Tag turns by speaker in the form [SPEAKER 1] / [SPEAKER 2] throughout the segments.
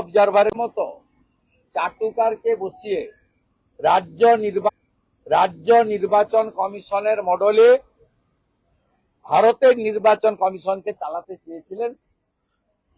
[SPEAKER 1] অবজারভারের মতো চাটুকারকে বসিয়ে রাজ্য নির্বা রাজ্য নির্বাচন কমিশনের মডেলে ভারতের নির্বাচন কমিশনকে চালাতে চেয়েছিলেন।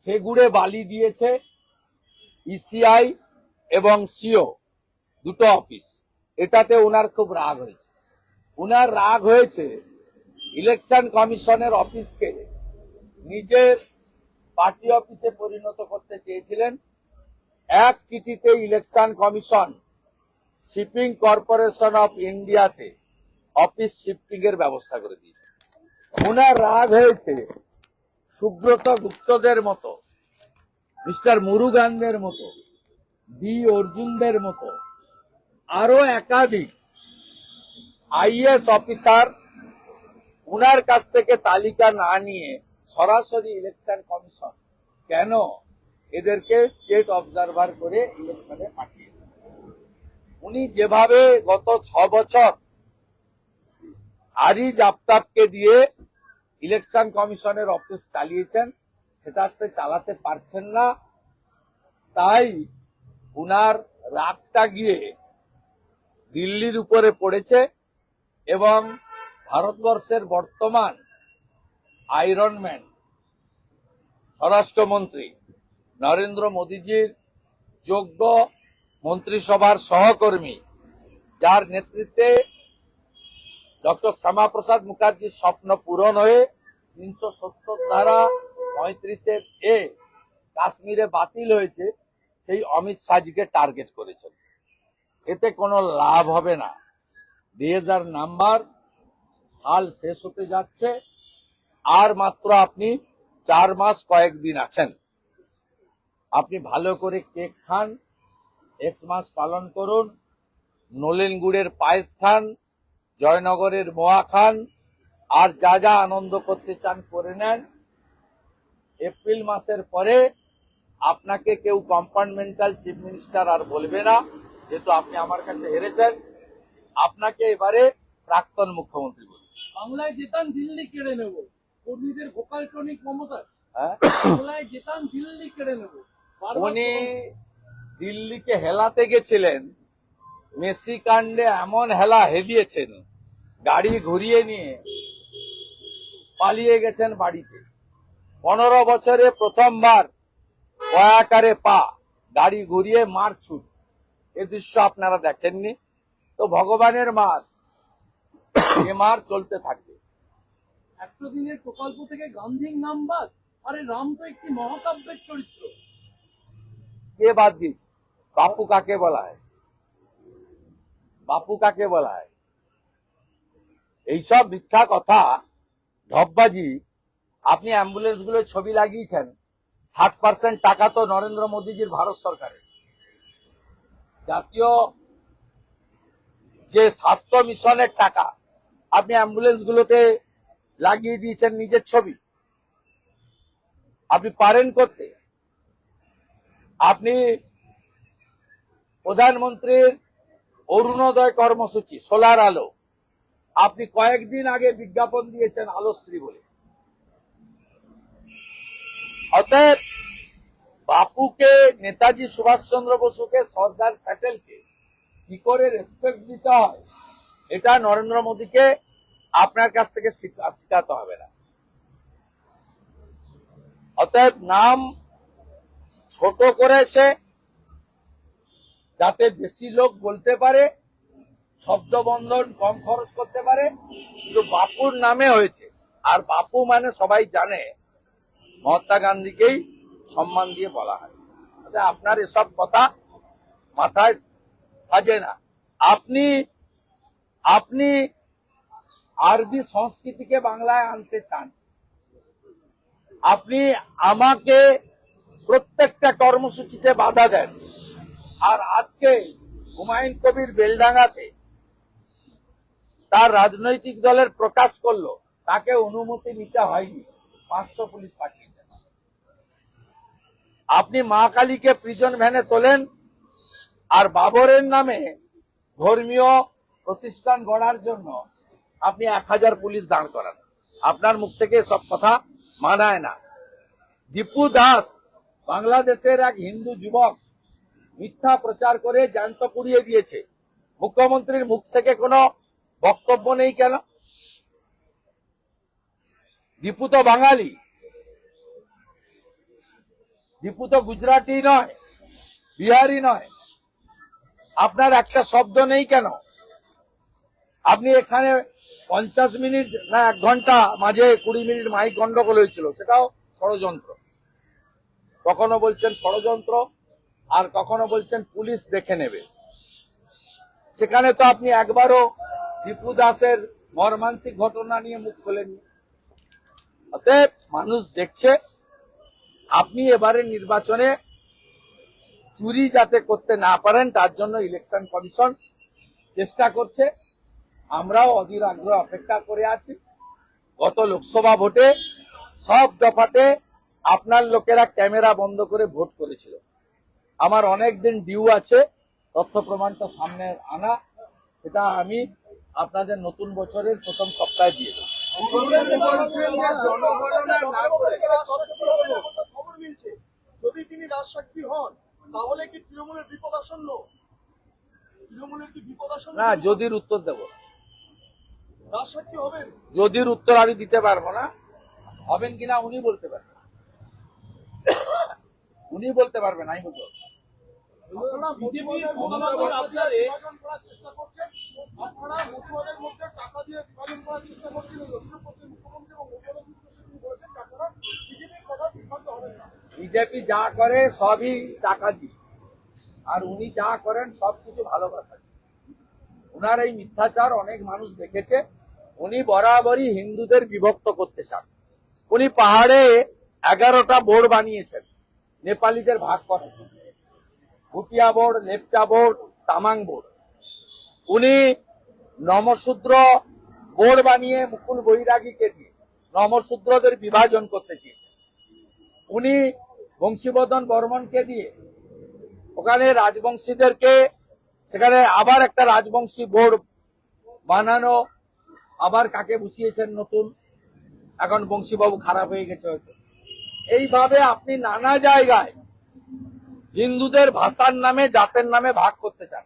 [SPEAKER 1] সেগুড়ে বালি দিয়েছে ইসিআই এবং সিও, দুটো অফিস। এটাতে ওনার খুব রাগ হয়েছে। ওনার রাগ হয়েছে ইলেকশন কমিশনের অফিসকে নিজের পার্টি অফিসে পরিণত করতে চেয়েছিলেন এক চিঠিতে election commission, shipping corporation of ইন্ডিয়াতে অফিস শিফটিং এর ব্যবস্থা করে দিয়েছে। ওনার রাগ হয়েছে সুব্রত গুপ্তদের মতো, মিস্টার মুরুগানদের মতো, ডি অর্জুনদের মতো, আরও একাধিক আইএস অফিসার উনার কাছ থেকে তালিকা না নিয়ে সরাসরি ইলেকশন কমিশন কেন এদেরকে স্টেট অবজারভার করে ইলেকশনে পাঠিয়েছে? উনি যেভাবে গত ছ বছর আরিজ আফতাবকে দিয়ে ইলেকশন কমিশনের অফিস চালিয়েছেন সেটাতে চালাতে পারছেন না। তাই উনার রাগটা গিয়ে দিল্লির উপরে পড়েছে এবং ভারতবর্ষের বর্তমান আয়রনম্যান স্বরাষ্ট্রমন্ত্রী নরেন্দ্র মোদীজির যোগ্য মন্ত্রিসভার সহকর্মী, যার নেতৃত্বে ডক্টর শ্যামাপ্রসাদ মুখার্জির স্বপ্ন পূরণ হয়ে তিনশো সত্তর ধারা পঁয়ত্রিশের এ কাশ্মীরে বাতিল হয়েছে, সেই অমিত শাহজিকে টার্গেট করেছেন। এতে কোনো লাভ হবে না। দুই হাজার নাম্বার সাল শেষ হতে যাচ্ছে। আর মাত্র আপনি চার মাস কয়েকদিন আছেন। আপনি ভালো করে কেক খান এক্স মাস পালন করুন, নলেন গুড়ের পায়েস খান, জয়নগরের মোয়া খান, আর যা যা আনন্দ করতে চান করে নেন। এপ্রিল মাসের পরে আপনাকে কেউ কম্পার্টমেন্টাল চিফ মিনিস্টার আর বলবে না, যেহেতু আপনি আমার কাছে হেরেছেন। আপনাকে এবারে প্রাক্তন মুখ্যমন্ত্রী বলবে
[SPEAKER 2] বাংলায় যেতান দিল্লি কেড়ে নেব। কর্মীদের ভোকাল টনিক মমতা
[SPEAKER 1] হ্যাঁ?
[SPEAKER 2] যেতান দিল্লি কেড়ে নেব।
[SPEAKER 1] উনি দিল্লিকে হেলাতে গেছিলেন। মেসি কাণ্ডে এমন হেলা হেলিয়েছেন গাড়ি ঘুরিয়ে নিয়ে পালিয়ে গেছেন বাড়িতে। পনেরো বছরে প্রথমবার কয়াকারে পা গাড়ি ঘুরিয়ে মার ছুট। এ দৃশ্য আপনারা দেখেননি। তো ভগবানের মার এ মার চলতে থাকবে।
[SPEAKER 2] একশো দিনের প্রকল্প থেকে গান্ধীর নাম বাদ, আরে রাম তো একটি মহাকাব্যের চরিত্র।
[SPEAKER 1] কে বাদ দিয়েছে? বাপু কাকে বলা হয় বাপু কাকে বলা হয় এইসব মিথ্যা কথা, ধপবাজি, আপনি অ্যাম্বুলেন্সগুলো ছবি লাগিয়েছেন, ষাট পার্সেন্ট টাকা তো নরেন্দ্র মোদীজির ভারত সরকারের। জাতীয় যে স্বাস্থ্য মিশনের টাকা, আপনি অ্যাম্বুলেন্স গুলোতে লাগিয়ে দিয়েছেন নিজের ছবি। আপনি পারেন করতে। আপনি প্রধানমন্ত্রীর অরুণোদয় কর্মসূচি, সোলার আলো। আপনি কয়েকদিন আগে বিজ্ঞাপন দিয়েছেন আলোশ্রী বলে। অতএব বাপুকে, নেতাজি সুভাষচন্দ্র বসুকে, সর্দার প্যাটেলকে কি করে রেসপেক্ট দিতে হয়, এটা নরেন্দ্র মোদীকে আপনার কাছ থেকে শিখা- শিখাতে হবে না। অতএব নাম ছোট করেছে যাতে বেশি লোক বলতে পারে, শব্দ বন্ধন কম খরচ করতে পারে, কিন্তু বাপুর নামে হয়েছে। আর বাপু মানে সবাই জানে, মহাত্মা গান্ধীকেই সম্মান দিয়ে বলা হয়। অতএব আপনার এসব কথা মাথায় সাজে না। আপনি আপনি আরবি সংস্কৃতিকে বাংলায় আনতে চান। আপনি আমাকে প্রত্যেকটা কর্মসূচিতে বাধা দেন। আর আজকে হুমায়ুন কবির বেলডাঙ্গাতে তার রাজনৈতিক দলের প্রকাশ করল, তাকে অনুমতি নিতে হয়নি। পাঁচশো পুলিশ পাঠিয়েছেন আপনি মা কালীকে প্রিজন ভ্যানে তোলেন, আর বাবরের নামে ধর্মীয় প্রতিষ্ঠান গড়ার জন্য আপনি এক হাজার পুলিশ দাঁড় করান। আপনার মুখ থেকে সব কথা মানায় না। দীপু দাস, বাংলাদেশের এক হিন্দু যুবক, মিথ্যা প্রচার করে জ্যান্ত পুড়িয়ে দিয়েছে। মুখ্যমন্ত্রীর মুখ থেকে কোনো বক্তব্য নেই কেন? দীপু তো বাঙালি। দীপু তো গুজরাটি নয়, বিহারি নয়। আপনার একটা শব্দ নেই কেন? আপনি এখানে পঞ্চাশ মিনিট না এক ঘণ্টা মাঝে কুড়ি মিনিট মাইক গন্ডগোল হয়েছিল, সেটাও ষড়যন্ত্র। কখনো বলছেন ষড়যন্ত্র, আর কখনো বলছেন পুলিশ দেখে নেবে। সেখানে তো আপনি একবারও দীপু দাসের মর্মান্তিক ঘটনা নিয়ে মুখ খোলেননি। অতএব মানুষ দেখছে, আপনি এবারে নির্বাচনে চুরি যাতে করতে না পারেন, তার জন্য ইলেকশন কমিশন চেষ্টা করছে। আমরাও অধীর আগ্রহ অপেক্ষা করে আছি। গত লোকসভা ভোটে সব দফাতে আপনার লোকেরা ক্যামেরা বন্ধ করে ভোট করেছিল। আমার অনেক দিন ডিউ আছে তথ্য প্রমাণটা সামনে আনা সেটা আমি আপনাদের নতুন বছরের প্রথম সপ্তাহে দিয়ে দেবো।
[SPEAKER 3] যদি তিনি রাজসাক্ষী হন তাহলে কি তৃণমূলের বিপদ আসন্ন? তৃণমূলের কি বিপদ আসন্ন?
[SPEAKER 1] না যদির উত্তর দেব। যদির উত্তর আমি দিতে পারব না হবেন কিনা উনি বলতে পারবেন। উনি বলতে পারবেন আমি বলতে বিজেপি যা করে সবই টাকা দিয়ে। আর উনি যা করেন সবকিছু ভালোবাসা দিয়ে। উনার এই মিথ্যাচার অনেক মানুষ দেখেছে। উনি বরাবরই হিন্দুদের বিভক্ত করতে চান। উনি পাহাড়ে এগারোটা বোর্ড বানিয়েছেন, নেপালিদের ভাগ করেন। Bhutia board, Lepcha board, Tamang board. উনি নমশূদ্র বোর্ড বানিয়ে মুকুল বৈরাগীকে দিয়ে নমশূদ্রদের বিভাজন করতে চেয়েছেন। উনি বংশীবর্ধন বর্মনকে দিয়ে ওখানে রাজবংশীদেরকে, সেখানে আবার একটা রাজবংশী বোর্ড বানানো আবার কাকে বসিয়েছেন নতুন? এখন বংশীবাবু খারাপ হয়ে গেছে হয়তো। এইভাবে আপনি নানা জায়গায় হিন্দুদের ভাষার নামে, জাতের নামে ভাগ করতে চান।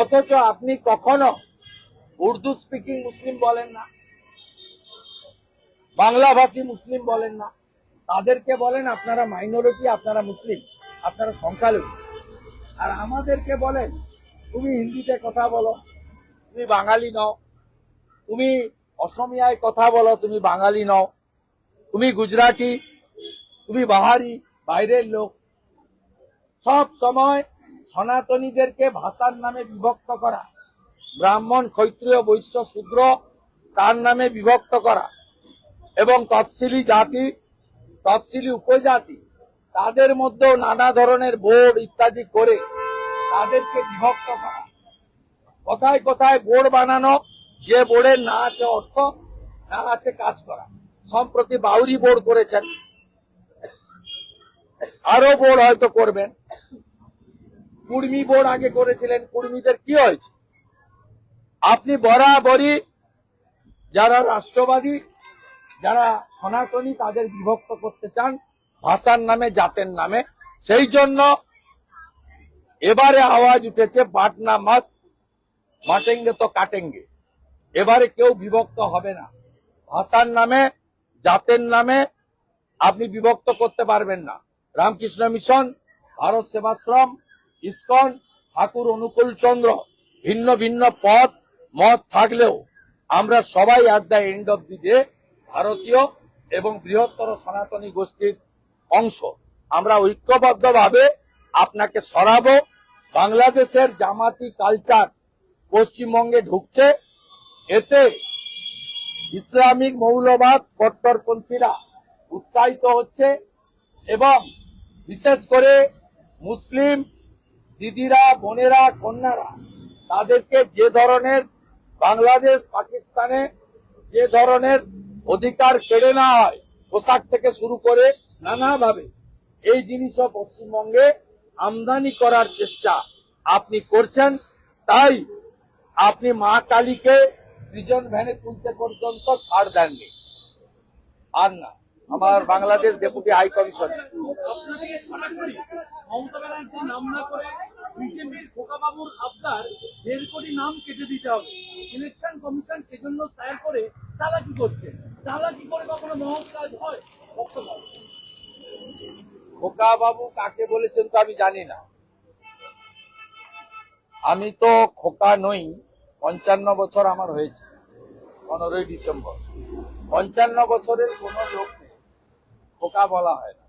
[SPEAKER 1] অথচ আপনি কখনো উর্দু স্পিকিং মুসলিম বলেন না, বাংলাভাষী মুসলিম বলেন না। তাদেরকে বলেন, আপনারা মাইনরিটি আপনারা মুসলিম, আপনারা সংখ্যালঘু। আর আমাদেরকে বলেন, তুমি হিন্দিতে কথা বলো, তুমি বাঙালি নও তুমি অসমিয়ায় কথা বলো, তুমি বাঙালি নও। তুমি গুজরাটি, তুমি বাহারি, বাইরের লোক। সব সময় সনাতনীদেরকে ভাষার নামে বিভক্ত করা। ব্রাহ্মণ, ক্ষত্রিয়, বৈশ্য, শূদ্র, তার নামে বিভক্ত করা। এবং তফসিলি জাতি, তফসিলি উপজাতি, তাদের মধ্যেও নানা ধরনের বোর্ড ইত্যাদি করে তাদেরকে বিভক্ত করা। কোথায় কোথায় বোর্ড বানানো যে বোর্ডের না আছে অর্থ, না আছে কাজ করা। সম্প্রতি বাউরি বোর্ড করেছেন। আরও বোর্ড হয়তো করবেন। কুর্মি বোর্ড আগে করেছিলেন। কুর্মীদের কি হয়েছে? আপনি বরাবরই যারা রাষ্ট্রবাদী, যারা সনাতনী তাদের বিভক্ত করতে চান, ভাষার নামে, জাতের নামে। সেই জন্য এবারে আওয়াজ উঠেছে পাটনা মত, মাটেঙ্গে তো কাটেঙ্গে। এবারে কেউ বিভক্ত হবে না। ভাষার নামে, জাতের নামে আপনি বিভক্ত করতে পারবেন না। রামকৃষ্ণ মিশন, ভারত সেবাশ্রম, ইস্কন, ঠাকুর অনুকূল চন্দ্র, ভিন্ন ভিন্ন পথ, মত থাকলেও আমরা সবাই at the end of the day ভারতীয় এবং বৃহত্তর সনাতনী গোষ্ঠীর অংশ। আমরা ঐক্যবদ্ধভাবে আপনাকে সরাবো। বাংলাদেশের জামাতি কালচার পশ্চিমবঙ্গে ঢুকছে। এতে ইসলামিক মৌলবাদ কট্টরপন্থীরা উৎসাহিত হচ্ছে এবং বিশেষ করে মুসলিম দিদিরা, বোনেরা, কন্যারা, তাদেরকে যে ধরনের বাংলাদেশ, পাকিস্তানে যে ধরনের অধিকার কেড়ে নেওয়া হয়, পোশাক থেকে শুরু করে নানাভাবে, এই জিনিসও পশ্চিমবঙ্গে আমদানি করার চেষ্টা আপনি করছেন। তাই আপনি মা কালীকে প্রিজন ভ্যানে তুলতে পর্যন্ত ছাড় দেননি। আর না আমার বাংলাদেশ ডেপুটি হাই
[SPEAKER 2] কমিশন করে। চালাকি করছে। চালাকি করে কখনো মহৎ হয়?
[SPEAKER 1] খোকা বাবু কাকে বলেছেন তো আমি জানি না। আমি তো খোকা নই। পঞ্চান্ন বছর আমার হয়েছে, পনেরোই ডিসেম্বর। পঞ্চান্ন বছরের কোন লোক খোকা বলা হয় না।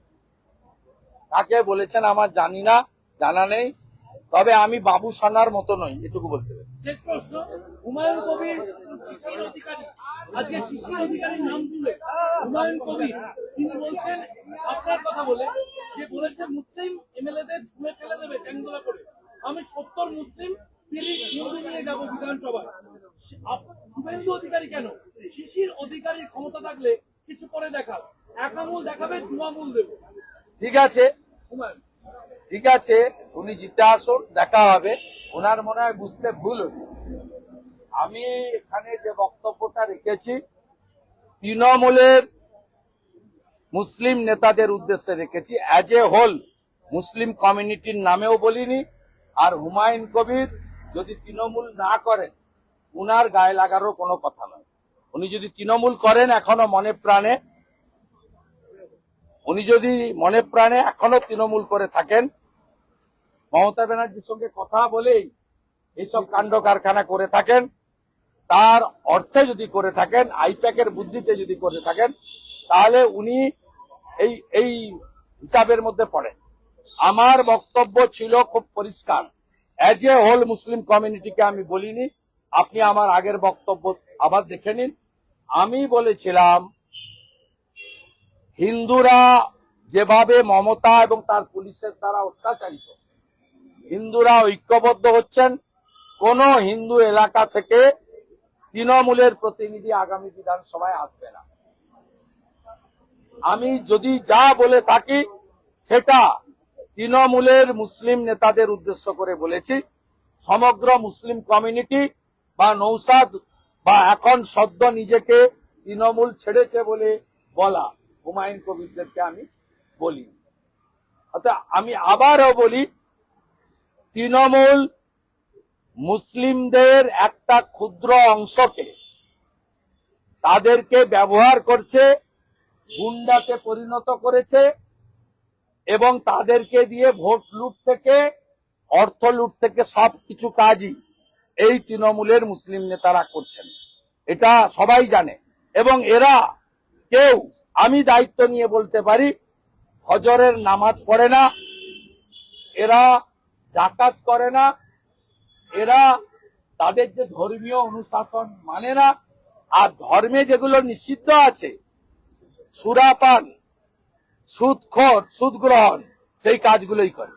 [SPEAKER 1] কাকে বলেছেন আমার জানি না, জানা নেই, তবে আমি বাবু সোনার মতো নই, এটুকু বলতে
[SPEAKER 2] আমি সত্তর মুসলিম তিরিশ হিন্দু নিয়ে যাব বিধানসভায়। শুভেন্দু অধিকারী কেন? শিশির অধিকারীর ক্ষমতা থাকলে কিছু করে দেখাও। এক আঙুল দেখাবে দু আঙুল দেবে।
[SPEAKER 1] ঠিক আছে। ঠিক আছে উনি জিতে আসুন দেখা হবে। ওনার মনে হয় বুঝতে ভুল হচ্ছে আমি এখানে যে বক্তব্যটা রেখেছি তৃণমূলের মুসলিম নেতাদের উদ্দেশ্যে রেখেছি। অ্যাজ এ হোল মুসলিম কমিউনিটির নামেও বলিনি আর হুমায়ুন কবির যদি তৃণমূল না করেন, উনার গায়ে লাগারও কোনো কথা নয়। উনি যদি তৃণমূল করেন, এখনও মনে প্রাণে, উনি যদি মনে প্রাণে এখনও তৃণমূল করে থাকেন, মমতা ব্যানার্জির সঙ্গে কথা বলেই এইসব কাণ্ড কারখানা করে থাকেন, তার অর্থে যদি করে থাকেন, আইপ্যাকের বুদ্ধিতে যদি করে থাকেন, তাহলে উনি এই এই হিসাবের মধ্যে পড়েন। আমার বক্তব্য ছিল খুব পরিষ্কার। অ্যাজ এ হোল মুসলিম কমিউনিটিকে আমি বলিনি, আপনি আমার আগের বক্তব্য আবার দেখে নিন। আমি বলেছিলাম, হিন্দুরা যেভাবে মমতা এবং তার পুলিশের দ্বারা অত্যাচারিত, হিন্দুরা ঐক্যবদ্ধ হচ্ছেন, কোন হিন্দু এলাকা থেকে তৃণমূলের প্রতিনিধি আগামী বিধানসভায় আসবে না। আমি যদি যা বলে থাকি, সেটা তৃণমূলের মুসলিম নেতাদের উদ্দেশ্য করে বলেছি, সমগ্র মুসলিম কমিউনিটি বা নৌসাদ বা এখন সদ্য নিজেকে তৃণমূল ছেড়েছে বলে বলা হুমায়ুন কবিরদেরকে আমি বলি। অর্থাৎ আমি আবারও বলি, তৃণমূল মুসলিমদের একটা ক্ষুদ্র অংশকে তাদেরকে ব্যবহার করছে গুন্ডাতে পরিণত করেছে এবং তাদেরকে দিয়ে ভোট লুট থেকে, অর্থ লুট থেকে সব কিছু কাজই এই তৃণমূলের মুসলিম নেতারা করছেন। এটা সবাই জানে। এবং এরা কেউ, আমি দায়িত্ব নিয়ে বলতে পারি হজরের নামাজ পড়ে না, এরা জাকাত করে না, এরা তাদের যে ধর্মীয় অনুশাসন মানে না, আর ধর্মে যেগুলো নিষিদ্ধ আছে সুরাপান সুদ খোঁজ সুদ গ্রহণ সেই কাজগুলোই করে।